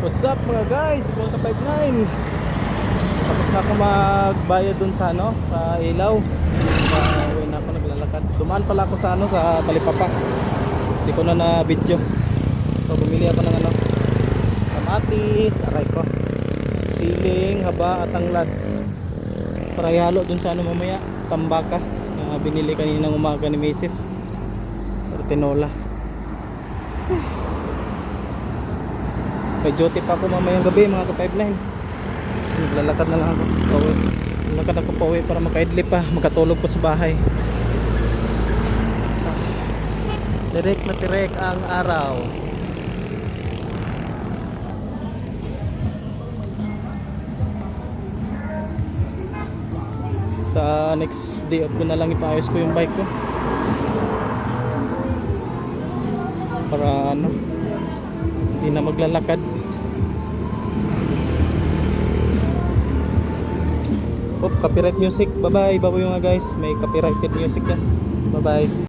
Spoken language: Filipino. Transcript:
What's up mga guys? Welcome 59 Tapos na ako magbayad dun sa ano, sa ilaw. Sa uwi na ako naglalakad. Dumaan pala ako sa ano, sa Talipapa. Hindi ko na na video So bumili ako ng ano Kamatis, aray ko Siling, haba at tanglad Para ihalo dun sa ano mamaya Tambaka na binili kanina ng umaga ni Mrs. Or tinola May duty pa ako mamayang gabi mga ka-59 Naglalakad na lang ako pauwi. Naglalakad ako pauwi para makaidlip pa Makatulog pa sa bahay. Direk na direk ang araw. Sa next day off ko na lang ipaayos ko yung bike ko. Para ano hindi na maglalakad Oh, copyright music. Bye-bye. Bye-bye mga guys. May copyrighted music yan. Bye-bye.